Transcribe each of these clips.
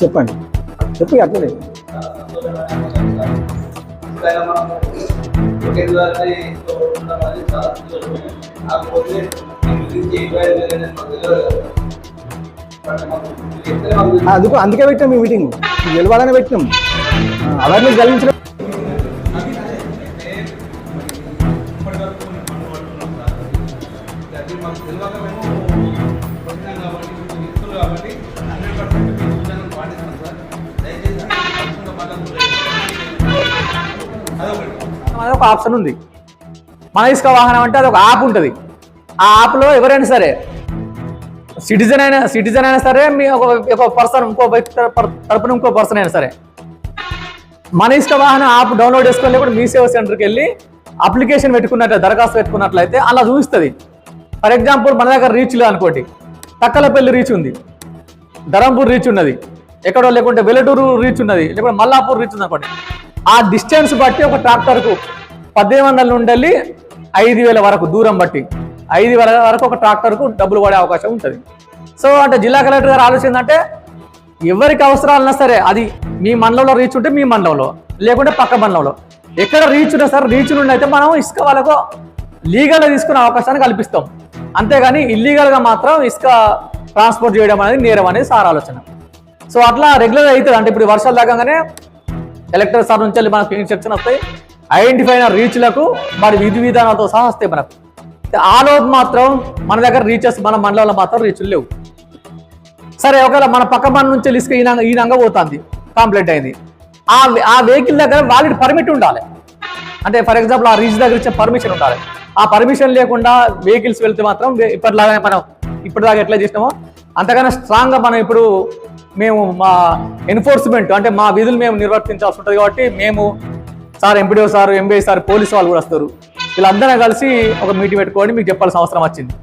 చెప్పండి. చెప్పు అట్లనే. అందుకు అందుకే పెట్టినాం మీ మీటింగ్ గెలవాలని పెట్టినాం అవేర్నెస్ కలిగించడం అది ఒక ఆప్షన్ ఉంది. మన ఇసుక వాహనం అంటే అది ఒక యాప్ ఉంటుంది. ఆ యాప్లో ఎవరైనా సరే సిటిజన్ అయినా సిటిజన్ అయినా సరే మీ ఒక ఒక పర్సన్ ఇంకో వ్యక్తి తరపున ఇంకో పర్సన్ అయినా సరే మన ఇసుక వాహనం యాప్ డౌన్లోడ్ చేసుకొని కూడా మీ సేవ సెంటర్కి వెళ్ళి అప్లికేషన్ పెట్టుకున్నట్టు దరఖాస్తు పెట్టుకున్నట్లయితే అలా చూపిస్తుంది. ఫర్ ఎగ్జాంపుల్ మన దగ్గర రీచ్ లేదు అనుకోండి. తక్కలపల్లి రీచ్ ఉంది. ధరంపూర్ రీచ్ ఉన్నది. ఎక్కడో లేకుంటే వెలటూరు రీచ్ ఉన్నది. లేకుంటే మల్లాపూర్ రీచ్ ఉంది అనుకోండి. ఆ డిస్టెన్స్ బట్టి ఒక ట్రాక్టర్కు పద్దెనిమిది వందల నుండి ఐదు వేల వరకు దూరం బట్టి ఐదు వేల వరకు ఒక ట్రాక్టర్కు డబ్బులు పడే అవకాశం ఉంటుంది. సో అంటే జిల్లా కలెక్టర్ గారు ఆలోచన ఏంటంటే ఎవరికి అవసరాలన్నా సరే అది మీ మండలంలో రీచ్ ఉంటే మీ మండలంలో లేకుంటే పక్క మండలంలో. ఎక్కడ రీచ్ ఉన్నా సరే రీచ్ నుండి అయితే మనం ఇసుక వాళ్ళకు లీగల్గా తీసుకునే అవకాశాన్ని కల్పిస్తాం. అంతేగాని ఇల్లీగల్గా మాత్రం ఇసుక ట్రాన్స్పోర్ట్ చేయడం అనేది నేరం అనేది సార్ ఆలోచన సో అట్లా రెగ్యులర్ అవుతుంది. అంటే ఇప్పుడు వర్షాలు తగ్గగానే కలెక్టర్ సార్ నుంచి వెళ్ళి మనకు ఇన్స్ట్రక్షన్ వస్తాయి. ఐడెంటిఫై అయిన రీచ్లకు మరి విధి విధానాలతో సహా వస్తాయి మనకు. ఆలోపు మాత్రం మన దగ్గర రీచెస్ మన మండలంలో మాత్రం రీచ్లు లేవు. సరే ఒకవేళ మన పక్క మన నుంచి ఇసుక ఈనంగా ఈనంగా పోతుంది. కంప్లైంట్ అయింది. ఆ ఆ వెహికల్ దగ్గర వాలిడ్ పర్మిట్ ఉండాలి. అంటే ఫర్ ఎగ్జాంపుల్ ఆ రీచ్ దగ్గర ఇచ్చే పర్మిషన్ ఉండాలి. ఆ పర్మిషన్ లేకుండా వెహికల్స్ వెళ్తే మాత్రం ఇప్పటిలాగా మనం ఇప్పటిదాకా ఎట్లా చేసినామో అంతకన్నా స్ట్రాంగ్గా మనం ఇప్పుడు మేము మా ఎన్ఫోర్స్మెంట్ అంటే మా విధులు మేము నిర్వర్తించాల్సి ఉంటుంది కాబట్టి మేము sir MPDO sir MBI sir police వాళ్ళు కూడా వస్తారు. వీళ్ళందరూ కలిసి ఒక మీటింగ్ పెట్టుకోండి మీకు చెప్పాల్సిన అవసరం వచ్చింది.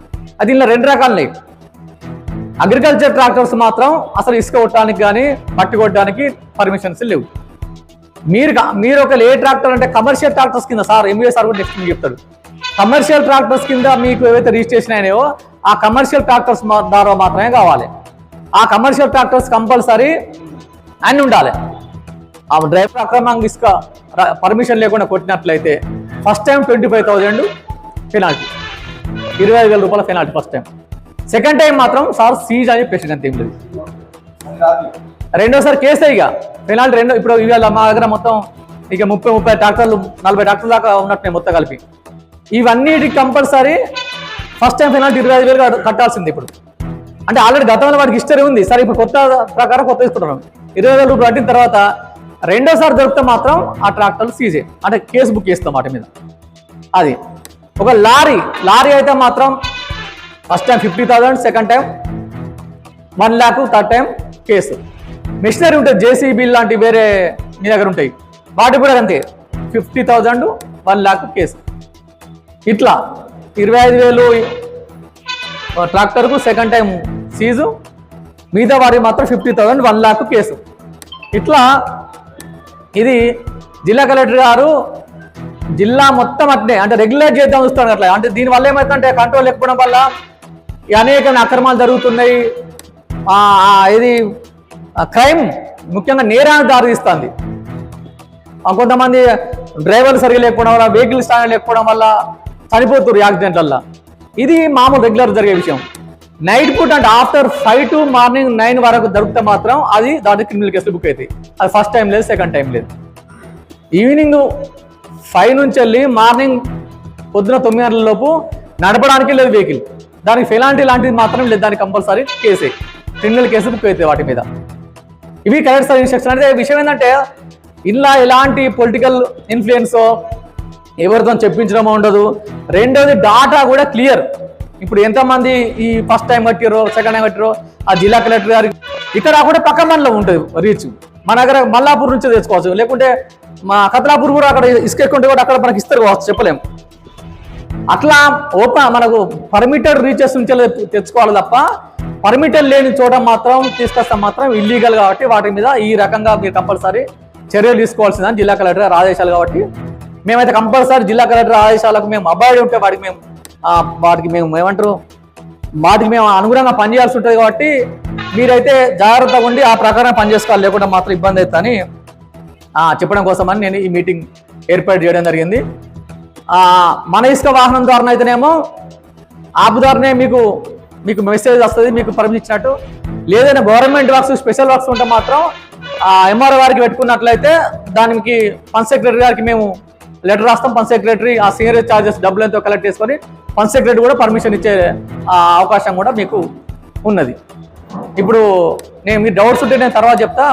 అది ఇలా రెండు రకాలు అగ్రికల్చర్ ట్రాక్టర్స్ మాత్రం అసలు ఇసుక కొట్టడానికి కానీ మట్టి కొట్టడానికి పర్మిషన్స్ లేవు. మీరు మీరు ఒక ఏ ట్రాక్టర్ అంటే కమర్షియల్ ట్రాక్టర్స్ కింద సార్ ఎంబీఏ సార్ కూడా నెక్స్ట్ మీకు చెప్తాడు. కమర్షియల్ ట్రాక్టర్స్ కింద మీకు ఏవైతే రిజిస్ట్రేషన్ అయినాయో ఆ కమర్షియల్ ట్రాక్టర్స్ ద్వారా మాత్రమే కావాలి. ఆ కమర్షియల్ ట్రాక్టర్స్ కంపల్సరీ అన్ని ఉండాలి. ఆ డ్రైవర్ అక్రమంగా ఇసుక పర్మిషన్ లేకుండా కొట్టినట్లయితే first time twenty five thousand penalty ఇరవై ఐదు వేల రూపాయల penalty first time second time మాత్రం సార్ సీజ్ అని చెప్పేసి అంత ఏం లేదు. రెండోసారి కేసే ఇక. పెనాల్టీ రెండో ఇప్పుడు ఇవాళ మా దగ్గర మొత్తం ఇక ముప్పై ముప్పై ట్రాక్టర్లు నలభై ట్రాక్టర్ల దాకా ఉన్నట్టున్నాయి మొత్తం కలిపి. ఇవన్నిటికి కంపల్సరీ ఫస్ట్ టైం పెనాల్టీ ఇరవై ఐదు వేలు కట్టాల్సింది ఇప్పుడు. అంటే ఆల్రెడీ గతంలో వాడికి హిస్టరీ ఉంది. సరే ఇప్పుడు కొత్త ప్రకారం కొత్త ఇస్తున్నాం ఇరవై వేల రూపాయలు కట్టిన తర్వాత రెండోసారి దొరికితే మాత్రం ఆ ట్రాక్టర్లు సీజే అంటే కేసు బుక్ చేస్తాం వాటి మీద. అది. ఒక లారీ లారీ అయితే మాత్రం first time fifty thousand second time one lakh third time case machinery ఉంటుంది జేసీబీ లాంటి వేరే మీ దగ్గర ఉంటాయి. వాటి కూడా అంతే. Fifty thousand one lakh case ఇట్లా. ఇరవై ఐదు వేలు ట్రాక్టర్కు సెకండ్ టైం సీజు. మిగతా వారి మాత్రం fifty thousand one lakh case. ఇట్లా ఇది జిల్లా కలెక్టర్ గారు జిల్లా మొత్తం అట్నే అంటే రెగ్యులేట్ చేద్దాం చూస్తాడు అట్లా. అంటే దీనివల్ల ఏమవుతుందంటే కంట్రోల్ లేకపోవడం వల్ల ఈ అనేక అక్రమాలు జరుగుతున్నాయి. ఇది క్రైమ్ ముఖ్యంగా నేరానికి దారితీస్తుంది. కొంతమంది డ్రైవర్లు సరిగా లేకపోవడం వల్ల వెహికల్ స్టాండ్ లేకపోవడం వల్ల చనిపోతున్నారు యాక్సిడెంట్లల్లో. ఇది మామూలు రెగ్యులర్ జరిగే విషయం. నైట్ పూట అంటే after five to morning nine వరకు దొరికితే మాత్రం అది దాని క్రిమినల్ కేసులు బుక్ అవుతాయి. అది ఫస్ట్ టైం లేదు సెకండ్ టైం లేదు. ఈవినింగ్ ఫైవ్ నుంచి వెళ్ళి మార్నింగ్ పొద్దున తొమ్మిది గంటల లోపు నడపడానికి లేదు వెహికల్. దానికి ఫెలాంటి లాంటిది మాత్రం లేదు దానికి కంపల్సరీ కేసే. క్రిమినల్ కేసు బుక్ అవుతాయి వాటి మీద. ఇవి కలెక్టర్ సార్ ఇన్స్ట్రక్షన్ అంటే విషయం ఏంటంటే ఇలా ఎలాంటి పొలిటికల్ ఇన్ఫ్లుయెన్సో ఎవరితో చెప్పించడమో ఉండదు. రెండోది డాటా కూడా క్లియర్ ఇప్పుడు ఎంతమంది ఈ ఫస్ట్ టైం కట్టిరో సెకండ్ టైం కట్టిరో ఆ జిల్లా కలెక్టర్ గారి ఇక్కడ కూడా పక్క మనలో ఉంటుంది రీచ్ మన దగ్గర మల్లాపూర్ నుంచి తెచ్చుకోవచ్చు. లేకుంటే మా కతలాపూర్ కూడా అక్కడ ఇసుక కూడా అక్కడ మనకి ఇస్తారు కావచ్చు చెప్పలేము అట్లా ఓపెన్ మనకు పర్మిటెడ్ రీచెస్ నుంచి తెచ్చుకోవాలి తప్ప పర్మిటెడ్ లేని చోట మాత్రం తీసుకొస్తే మాత్రం ఇల్లీగల్ కాబట్టి వాటి మీద ఈ రకంగా మీరు కంపల్సరీ చర్యలు తీసుకోవాల్సిందని జిల్లా కలెక్టర్ ఆదేశాలు కాబట్టి మేమైతే కంపల్సరీ జిల్లా కలెక్టర్ ఆదేశాలకు మేము అబ్బాయి ఉంటే వాటికి మేము వాటికి మేము ఏమంటారు? వాటికి మేము అనుగుణంగా పనిచేయాల్సి ఉంటుంది కాబట్టి మీరైతే జాగ్రత్తగా ఉండి ఆ ప్రకారం పనిచేసుకోవాలి లేకుండా మాత్రం ఇబ్బంది అవుతుందని చెప్పడం కోసమని నేను ఈ మీటింగ్ ఏర్పాటు చేయడం జరిగింది. మన ఇసుక వాహనం ద్వారా అయితేనేమో యాప్ ద్వారానే మీకు మీకు మెసేజ్ వస్తుంది మీకు పర్మిషన్ ఇచ్చినట్టు. లేదైనా గవర్నమెంట్ వర్క్స్ స్పెషల్ వర్క్స్ ఉంటే మాత్రం ఆ ఎంఆర్ఓ గారికి పెట్టుకున్నట్లయితే దానికి పంచ్ సెక్రటరీ గారికి మేము లెటర్ రాస్తాం పంచ్ సెక్రటరీ ఆ సీనియర్ చార్జెస్ డబ్బులు ఎంతో కలెక్ట్ చేసుకొని పంచ్ సెక్రటరీ కూడా పర్మిషన్ ఇచ్చే ఆ, అవకాశం కూడా మీకు ఉన్నది. ఇప్పుడు నేను మీ డౌట్స్ ఉంటే నేను తర్వాత చెప్తా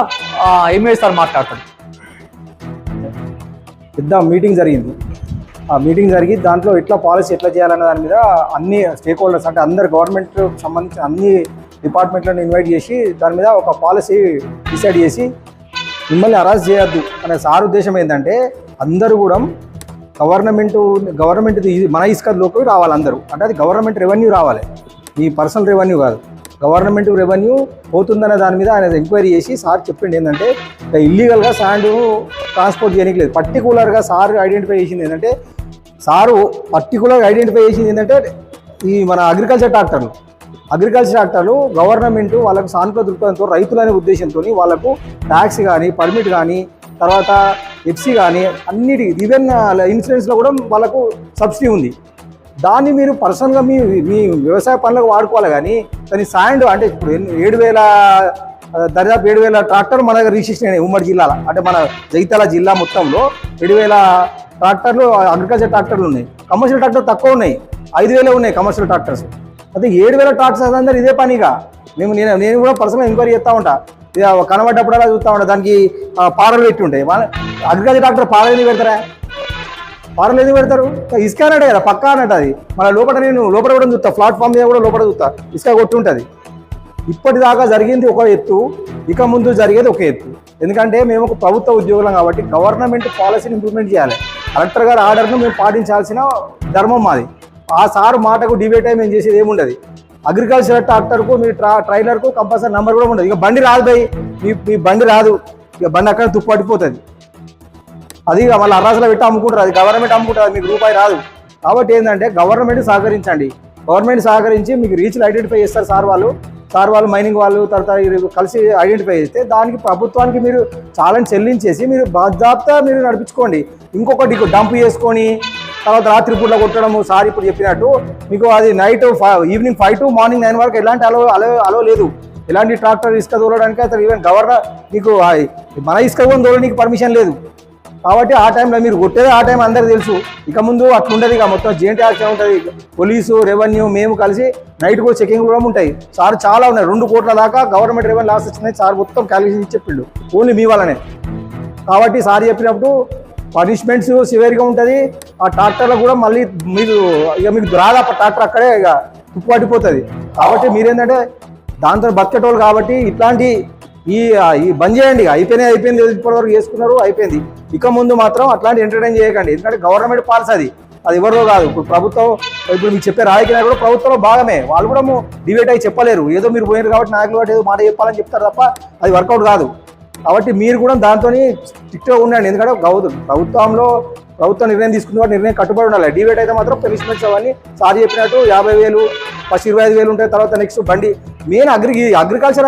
ఎంఏ సార్ మాట్లాడతాను పెద్ద మీటింగ్ జరిగింది. ఆ మీటింగ్ జరిగి దాంట్లో ఎట్లా పాలసీ ఎట్లా చేయాలన్న దాని మీద అన్ని స్టేక్ హోల్డర్స్ అంటే అందరు గవర్నమెంట్ సంబంధించిన అన్ని డిపార్ట్మెంట్లను ఇన్వైట్ చేసి దాని మీద ఒక పాలసీ డిసైడ్ చేసి మిమ్మల్ని అరెస్ట్ చేయొద్దు అనే సార్ ఉద్దేశం ఏంటంటే అందరూ కూడా గవర్నమెంట్ గవర్నమెంట్ మన ఇసుకలోకి రావాలి అందరూ. అంటే అది గవర్నమెంట్ రెవెన్యూ రావాలి. మీ పర్సనల్ రెవెన్యూ కాదు. గవర్నమెంట్ రెవెన్యూ పోతుందనే దాని మీద ఆయన ఎంక్వైరీ చేసి సార్ చెప్పిండి ఏంటంటే ఇల్లీగల్గా శాండ్ ట్రాన్స్పోర్ట్ చేయడానికి లేదు. పర్టికులర్గా సార్ ఐడెంటిఫై చేసింది ఏంటంటే సారు పర్టికులర్గా ఐడెంటిఫై చేసింది ఏంటంటే ఈ మన అగ్రికల్చర్ ట్రాక్టర్లు అగ్రికల్చర్ ట్రాక్టర్లు గవర్నమెంట్ వాళ్ళకు సానుకూల దృక్పథంతో రైతులనే ఉద్దేశంతో వాళ్ళకు ట్యాక్స్ కానీ పర్మిట్ కానీ తర్వాత ఎఫ్సీ కానీ అన్నిటి ఈవెన్ ఇన్సూరెన్స్లో కూడా వాళ్ళకు సబ్సిడీ ఉంది. దాన్ని మీరు పర్సనల్గా మీ మీ వ్యవసాయ పనులకు వాడుకోవాలి కానీ దాని శాండ్ అంటే ఇప్పుడు ఏడు వేల దాదాపు ఏడు వేల ట్రాక్టర్ మన దగ్గర రిజిస్ట్రేషన్ అయినాయి ఉమ్మడి జిల్లాలో. అంటే మన జగిత్యాల జిల్లా మొత్తంలో ఏడు వేల ట్రాక్టర్లు అగ్రికల్చర్ ట్రాక్టర్లు ఉన్నాయి. కమర్షియల్ ట్రాక్టర్ తక్కువ ఉన్నాయి. ఐదు వేలే ఉన్నాయి కమర్షియల్ ట్రాక్టర్స్. అదే ఏడు వేల టాక్స్ అందరూ ఇదే పనిగా మేము నేను నేను కూడా పర్సనల్ ఎంక్వైరీ చేస్తూ ఉంటా. ఇక కనబడ్డప్పుడల్లా చూస్తూ ఉంటా. దానికి పారలు పెట్టి ఉంటాయి. వాళ్ళ అగ్రికల్చర్ డాక్టర్ పారలు ఎందుకు పెడతారా? పారలు ఎందుకు పెడతారు? ఇసుక అన్నట్టు కదా పక్కా అన్నట్టు అది. మన లోపల నేను లోపల కూడా చూస్తా. ప్లాట్ఫామ్ మీద కూడా లోపల చూస్తా. ఇసుక కొట్టుంటుంది ఇప్పటిదాకా జరిగింది ఒక ఎత్తు ఇక ముందు జరిగేది ఒక ఎత్తు. ఎందుకంటే మేము ఒక ప్రభుత్వ ఉద్యోగులం కాబట్టి గవర్నమెంట్ పాలసీని ఇంప్లిమెంట్ చేయాలి. కలెక్టర్ గారి ఆర్డర్ను మేము పాటించాల్సిన ధర్మం మాది. ఆ సార్ మాటకు డిబేట్ అయి మేము చేసేది ఏముండదు. అగ్రికల్చర్ ట్రాక్టర్కు మీ ట్రా ట్రైలర్కు కంపల్సరీ నెంబర్ కూడా ఉండదు. ఇక బండి రాదు భయ్. మీ మీ బండి రాదు. ఇక బండి అక్కడ తుప్పడిపోతుంది అది ఇక మళ్ళీ అర్రాసులో పెట్టి అమ్ముకుంటారు. అది గవర్నమెంట్ అమ్ముకుంటారు. మీకు రూపాయి రాదు. కాబట్టి ఏంటంటే గవర్నమెంట్ సహకరించండి. గవర్నమెంట్ సహకరించి మీకు రీచ్లు ఐడెంటిఫై చేస్తారు సార్ వాళ్ళు. సార్ వాళ్ళు మైనింగ్ వాళ్ళు తర్వాత కలిసి ఐడెంటిఫై చేస్తే దానికి ప్రభుత్వానికి మీరు చాలా చెల్లించేసి మీరు బాధ్యత మీరు నడిపించుకోండి. ఇంకొకటి డంప్ చేసుకొని తర్వాత రాత్రి పూట కొట్టడము సార్ ఇప్పుడు చెప్పినట్టు మీకు అది night evening five to morning nine వరకు ఎలాంటి అలో అలో అలో లేదు. ఎలాంటి ట్రాక్టర్ ఇసుక తోలడానికి అసలు ఈవెన్ గవర్నర్ మీకు మన ఇసుక కూడా తోలడానికి పర్మిషన్ లేదు. కాబట్టి ఆ టైంలో మీరు కొట్టేది ఆ టైం అందరికి తెలుసు. ఇక ముందు అట్లుండదు ఇక మొత్తం జేఎన్టీ యాక్షన్ ఉంటుంది. పోలీసు రెవెన్యూ మేము కలిసి నైట్ కూడా చెకింగ్ కూడా ఉంటాయి. సార్ చాలా ఉన్నాయి. రెండు కోట్ల దాకా గవర్నమెంట్ రెవెన్యూ లాస్ వచ్చినాయి సార్ మొత్తం క్యాలిక్యులేషన్ ఇచ్చి చెప్పిండు ఓన్లీ మీ వల్లనే. కాబట్టి సార్ చెప్పినప్పుడు పనిష్మెంట్స్ సివియర్గా ఉంటుంది. ఆ ట్రాక్టర్లో కూడా మళ్ళీ మీరు ఇక మీకు రాదు ట్రాక్టర్ అక్కడే ఇక తుప్పు పట్టిపోతుంది. కాబట్టి మీరేంటంటే దాంతో బతికేటోళ్ళు కాబట్టి ఇట్లాంటి ఈ ఈ బంద్ చేయండి. ఇక. అయిపోయినాయి అయిపోయింది ఇప్పటివరకు చేసుకున్నారు అయిపోయింది. ఇక ముందు మాత్రం అట్లాంటి ఎంటర్టైన్ చేయకండి. ఎందుకంటే గవర్నమెంట్ పాలసీ అది. అది ఎవరిదో కాదు. ఇప్పుడు ప్రభుత్వం ఇప్పుడు మీకు చెప్పే రాజకీయ కూడా ప్రభుత్వంలో భాగమే. వాళ్ళు కూడా డిబేట్ అయ్యి చెప్పలేరు. ఏదో మీరు పోయినారు కాబట్టి నాయకులు కాబట్టి ఏదో మాట చెప్పాలని చెప్తారు తప్ప అది వర్కౌట్ కాదు. కాబట్టి మీరు కూడా దాంతో స్ట్రిక్ట్గా ఉండండి. ఎందుకంటే గౌ- ప్రభుత్వంలో ప్రభుత్వం నిర్ణయం తీసుకున్న వాటి నిర్ణయం కట్టుబడి ఉండాలి. డిబేట్ అయితే మాత్రం పనిష్మెంట్స్ అవన్నీ సార్ చెప్పినట్టు యాభై వేలు ఫస్ట్ ఇరవై ఐదు వేలు ఉంటాయి. తర్వాత నెక్స్ట్ బండి. Main agri agriculture